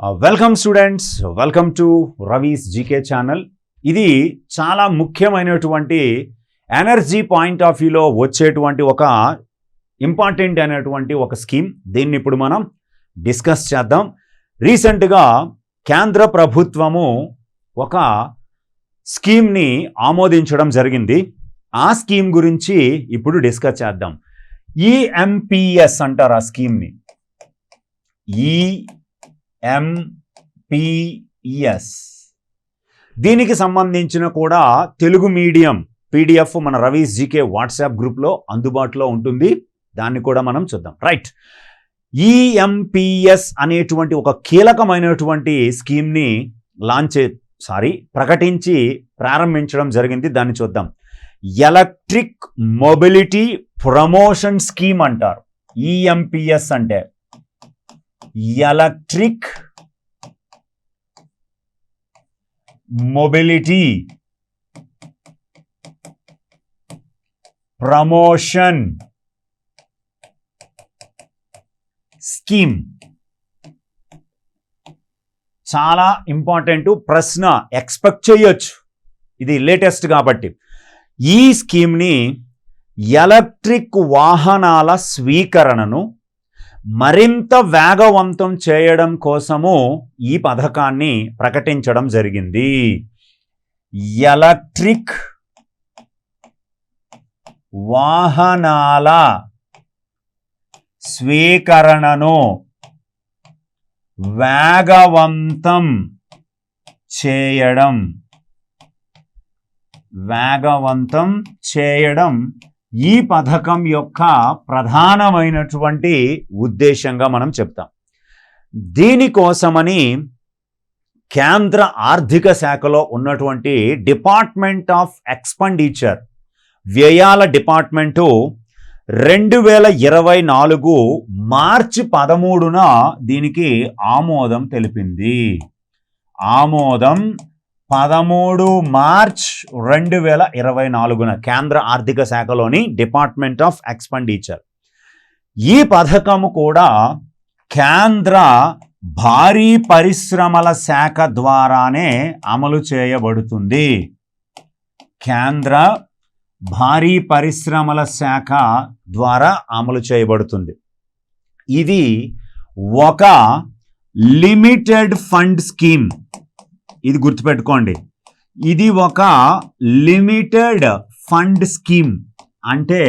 Welcome students welcome to Ravi's GK channel ఇది చాలా ముఖ్యమైనటువంటి ఎనర్జీ పాయింట్ ఆఫ్ వ్యూలో వచ్చేటువంటి ఒక ఇంపార్టెంట్ అయినటువంటి ఒక స్కీమ్ దీన్ని ఇప్పుడు మనం డిస్కస్ చేద్దాం. రీసెంట్గా కేంద్ర ప్రభుత్వము ఒక స్కీమ్ని ఆమోదించడం జరిగింది. ఆ స్కీమ్ గురించి ఇప్పుడు డిస్కస్ చేద్దాం. ఈఎంపిఎస్ అంటారు ఆ స్కీమ్ని ఈ e ఎంపిఎస్ దీనికి సంబంధించిన కూడా తెలుగు మీడియం పీడిఎఫ్ మన రవీస్ జీకే వాట్సాప్ గ్రూప్లో అందుబాటులో ఉంటుంది. దాన్ని కూడా మనం చూద్దాం. రైట్. ఈఎంపిఎస్ అనేటువంటి ఒక కీలకమైనటువంటి స్కీమ్ని లాంచ్ సారీ ప్రకటించి ప్రారంభించడం జరిగింది. దాన్ని చూద్దాం. ఎలక్ట్రిక్ మొబిలిటీ ప్రమోషన్ స్కీమ్ అంటారు. ఈఎంపిఎస్ అంటే ఎలక్ట్రిక్ మొబిలిటీ ప్రమోషన్ స్కీమ్. చాలా ఇంపార్టెంట్ ప్రశ్న ఎక్స్పెక్ట్ చేయొచ్చు. ఇది లేటెస్ట్ కాబట్టి. ఈ స్కీమ్ని ఎలక్ట్రిక్ వాహనాల స్వీకరణను మరింత వేగవంతం చేయడం కోసము ఈ పథకాన్ని ప్రకటించడం జరిగింది. ఎలక్ట్రిక్ వాహనాల స్వీకరణను వేగవంతం చేయడం వేగవంతం చేయడం ఈ పథకం యొక్క ప్రధానమైనటువంటి ఉద్దేశంగా మనం చెప్తాం. దీనికోసమని కేంద్ర ఆర్థిక శాఖలో ఉన్నటువంటి డిపార్ట్మెంట్ ఆఫ్ ఎక్స్పెండిచర్ వ్యయాల డిపార్ట్మెంటు రెండు వేల ఇరవై నాలుగు మార్చి పదమూడున దీనికి ఆమోదం తెలిపింది. ఆమోదం పదమూడు మార్చ్ రెండు వేల ఇరవై నాలుగున కేంద్ర ఆర్థిక శాఖలోని డిపార్ట్మెంట్ ఆఫ్ ఎక్స్పెండిచర్. ఈ పథకము కూడా కేంద్ర భారీ పరిశ్రమల శాఖ ద్వారానే అమలు చేయబడుతుంది. కేంద్ర భారీ పరిశ్రమల శాఖ ద్వారా అమలు చేయబడుతుంది. ఇది ఒక లిమిటెడ్ ఫండ్ స్కీమ్. ఇది గుర్తుపెట్టుకోండి. ఇది ఒక లిమిటెడ్ ఫండ్ స్కీమ్. అంటే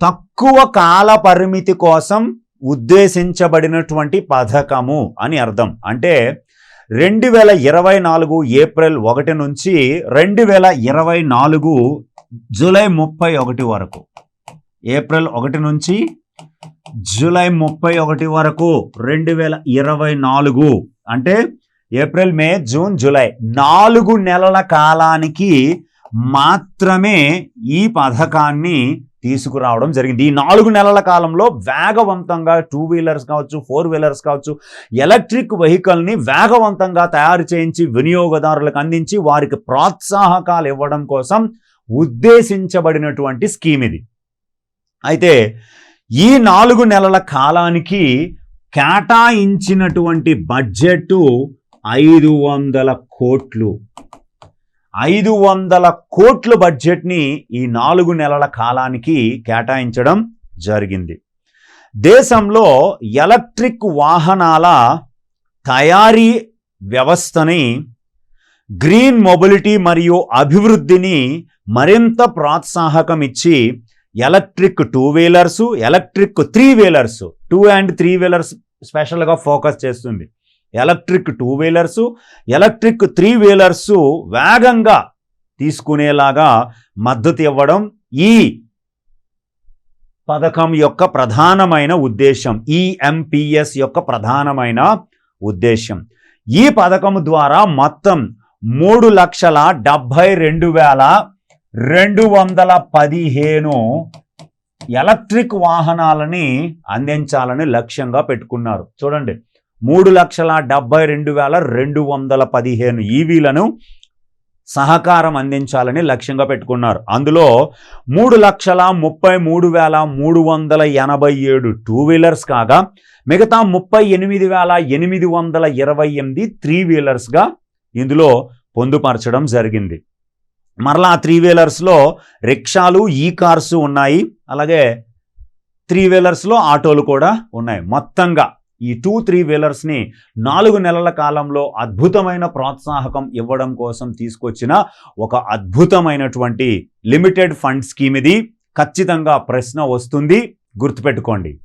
తక్కువ కాల పరిమితి కోసం ఉద్దేశించబడినటువంటి పథకము అని అర్థం. అంటే రెండు వేల ఇరవై నాలుగు ఏప్రిల్ ఒకటి నుంచి రెండు వేల ఇరవై నాలుగు జూలై ముప్పై ఒకటి వరకు. ఏప్రిల్ ఒకటి నుంచి జూలై ముప్పై ఒకటి వరకు రెండు వేల ఇరవై నాలుగు. అంటే ఏప్రిల్ మే జూన్ జూలై నాలుగు నెలల కాలానికి మాత్రమే ఈ పథకాన్ని తీసుకురావడం జరిగింది. ఈ నాలుగు నెలల కాలంలో వేగవంతంగా టూ వీలర్స్ కావచ్చు ఫోర్ వీలర్స్ కావచ్చు ఎలక్ట్రిక్ వెహికల్ని వేగవంతంగా తయారు చేయించి వినియోగదారులకు అందించి వారికి ప్రోత్సాహకాలు ఇవ్వడం కోసం ఉద్దేశించబడినటువంటి స్కీమ్ ఇది. అయితే ఈ నాలుగు నెలల కాలానికి కేటాయించినటువంటి బడ్జెట్ ఐదు వందల కోట్లు. ఐదు వందల కోట్ల బడ్జెట్ని ఈ నాలుగు నెలల కాలానికి కేటాయించడం జరిగింది. దేశంలో ఎలక్ట్రిక్ వాహనాల తయారీ వ్యవస్థని గ్రీన్ మొబిలిటీ మరియు అభివృద్ధిని మరింత ప్రోత్సాహకం ఇచ్చి electric two wheelers electric three wheelers two and three wheelers స్పెషల్గా ఫోకస్ చేస్తుంది. Electric two wheelers electric three wheelers వేగంగా తీసుకునేలాగా మద్దతు ఇవ్వడం ఈ పథకం యొక్క ప్రధానమైన ఉద్దేశం ఈఎంపిఎస్ యొక్క ప్రధానమైన ఉద్దేశం. ఈ పథకం ద్వారా మొత్తం మూడు లక్షల డెబ్భై రెండు వేల రెండు వందల పదిహేను ఎలక్ట్రిక్ వాహనాలని అందించాలని లక్ష్యంగా పెట్టుకున్నారు. చూడండి మూడు లక్షల డెబ్బై రెండు వేల రెండు వందల పదిహేను ఈవీలను సహకారం అందించాలని లక్ష్యంగా పెట్టుకున్నారు. అందులో మూడు లక్షల ముప్పై మూడు వేల మూడు వందల ఎనభై ఏడు టూ వీలర్స్ కాగా మిగతా ముప్పై ఎనిమిది వేల ఎనిమిది వందల ఇరవై ఎనిమిది త్రీ వీలర్స్గా ఇందులో పొందుపరచడం జరిగింది. మరలా త్రీ వీలర్స్లో రిక్షాలు ఈ కార్స్ ఉన్నాయి. అలాగే త్రీ వీలర్స్లో ఆటోలు కూడా ఉన్నాయి. మొత్తంగా ఈ టూ త్రీ వీలర్స్ని నాలుగు నెలల కాలంలో అద్భుతమైన ప్రోత్సాహకం ఇవ్వడం కోసం తీసుకొచ్చిన ఒక అద్భుతమైనటువంటి లిమిటెడ్ ఫండ్ స్కీమ్ ఇది. ఖచ్చితంగా ప్రశ్న వస్తుంది. గుర్తుపెట్టుకోండి.